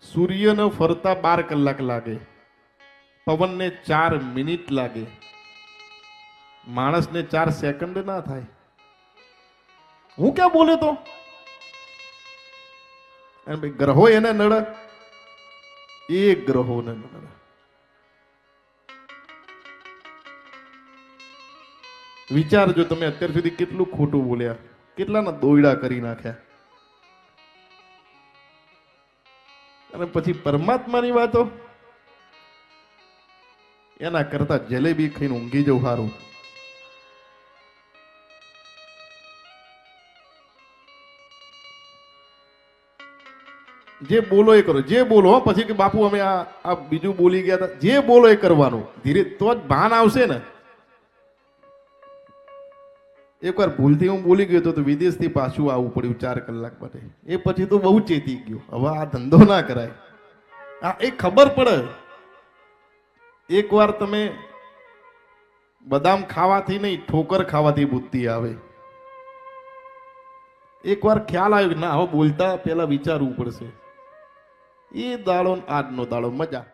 સૂર્યને ફરતા બાર કલાક લાગે. પવનને ચાર મિનિટ લાગે. માણસને ચાર સેકન્ડ ના થાય. હું ક્યાં બોલે તો? ગ્રહો એને નડે. એ ગ્રહોને નડે. વિચારજો તમે, અત્યાર સુધી કેટલું ખોટું બોલ્યા. કેટલાના દોયડા કરી નાખ્યા. અને પછી પરમાત્માની વાતો. એના કરતા જલેબી ખાઈને ઊંઘી જવું સારું. જે બોલો એ કરો, જે બોલો પછી કે બાપુ અમે આ બીજું બોલી ગયા હતા. જે બોલો એ કરવાનું. ધીરે તો જ ભાન આવશે ને. એકવાર ભૂલથી હું બોલી ગયો તો વિદેશથી પાછું આવવું પડ્યું ચાર કલાક માટે. એ પછી તો બહુ ચેતી ગયો. હવે આ ધંધો ના કરાય. આ એ ખબર પડે. એકવાર તમે બદામ ખાવાથી નહીં, ઠોકર ખાવાથી બુદ્ધિ આવે. એકવાર ખ્યાલ આવ્યો કે ના, હવે બોલતા પહેલા વિચારવું પડશે. એ દાડો આજનો દાડો. મજા.